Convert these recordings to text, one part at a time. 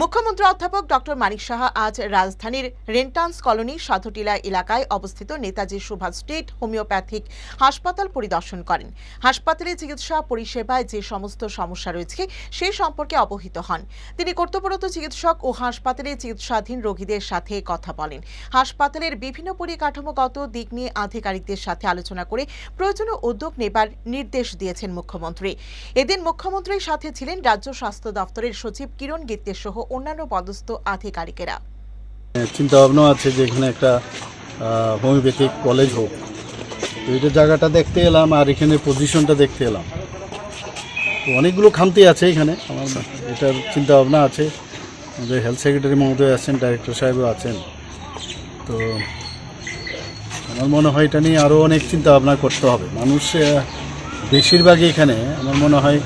মুখ্যমন্ত্রী অধ্যাপক ডক্টর মানিক সাহা আজ রাজধানীর রেন্টান্স কলোনি সাধুটিলা এলাকায় অবস্থিত নেতাজি সুভাষ স্টেট হোমিওপ্যাথিক হাসপাতাল পরিদর্শন করেন। হাসপাতালে চিকিৎসা পরিষেবায় যে সমস্ত সমস্যা রয়েছে সেই সম্পর্কে অবহিত হন। তিনি কর্তব্যরত চিকিৎসক ও হাসপাতালে চিকিৎসাধীন রোগীদের সাথে কথা বলেন। হাসপাতালের বিভিন্ন পরিকাঠামোগত দিক নিয়ে আধিকারিকদের সাথে আলোচনা করে প্রয়োজনীয় উদ্যোগ নেবার নির্দেশ দিয়েছেন মুখ্যমন্ত্রী। এদিন মুখ্যমন্ত্রীর সাথে ছিলেন রাজ্য স্বাস্থ্য দফতরের সচিব কিরণ গিত্তে সহ অন্যান্য পদস্থ আধিকারিকেরা। চিন্তা ভাবনা আছে যে এখানে একটা হোমিওপ্যাথিক কলেজ হোক। এটা জায়গাটা দেখতে এলাম আর এখানে পজিশনটা দেখতে এলাম। তো অনেকগুলো খামতি আছে এখানে। আমার এটার চিন্তা ভাবনা আছে। যে হেলথ সেক্রেটারি মহোদয় আছেন ডাইরেক্টর সাহেবও আছেন। তো আমার মনে হয় এটা নিয়ে আরও অনেক চিন্তা ভাবনা করতে হবে। মানুষ বেশিরভাগই এখানে, আমার মনে হয়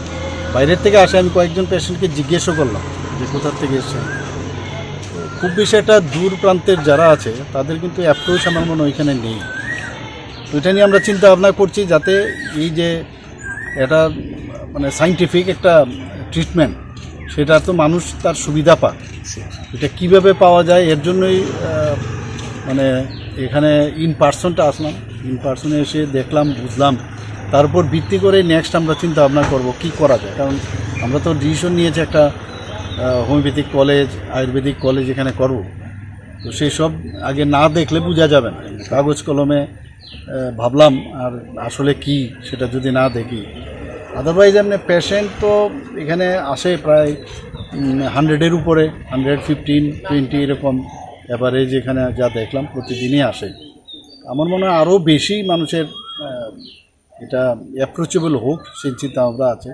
বাইরের থেকে আসে। আমি কয়েকজন পেশেন্টকে জিজ্ঞেসও করলাম। যে কোথার থেকে এসেছেন খুব বেশি একটা দূর প্রান্তের যারা আছে, তাদের কিন্তু অ্যাপ্রোচ আমার মনে এখানে নেই। তো এটা নিয়ে আমরা চিন্তা ভাবনা করছি যাতে এই যে এটা মানে সাইন্টিফিক একটা ট্রিটমেন্ট সেটা তো মানুষ তার সুবিধা পাক। এটা কীভাবে পাওয়া যায়? এর জন্যই মানে এখানে ইন পার্সনটা আসলাম। ইন পার্সনে এসে দেখলাম, বুঝলাম। তারপর ভিত্তি করে নেক্সট আমরা চিন্তা ভাবনা করব কি করা যায়। কারণ আমরা তো ডিসিশন নিয়েছি একটা হোমিওপ্যাথিক কলেজ, আয়ুর্বেদিক কলেজ এখানে করব। তো সেই সব আগে না দেখলে বোঝা যাবে না। কাগজ কলমে ভাবলাম আর আসলে কি সেটা যদি না দেখি। আদারওয়াইজ এমনি পেশেন্ট তো এখানে আসে প্রায় হান্ড্রেডের উপরে হান্ড্রেড ফিফটিন টোয়েন্টি এরকম অ্যাভারেজ এখানে যা দেখলাম, প্রতিদিনই আসে। আমার মনে হয় আরও বেশি মানুষের এটা অ্যাপ্রোচেবল হোক, সেই চিন্তা ভাবনা আছে।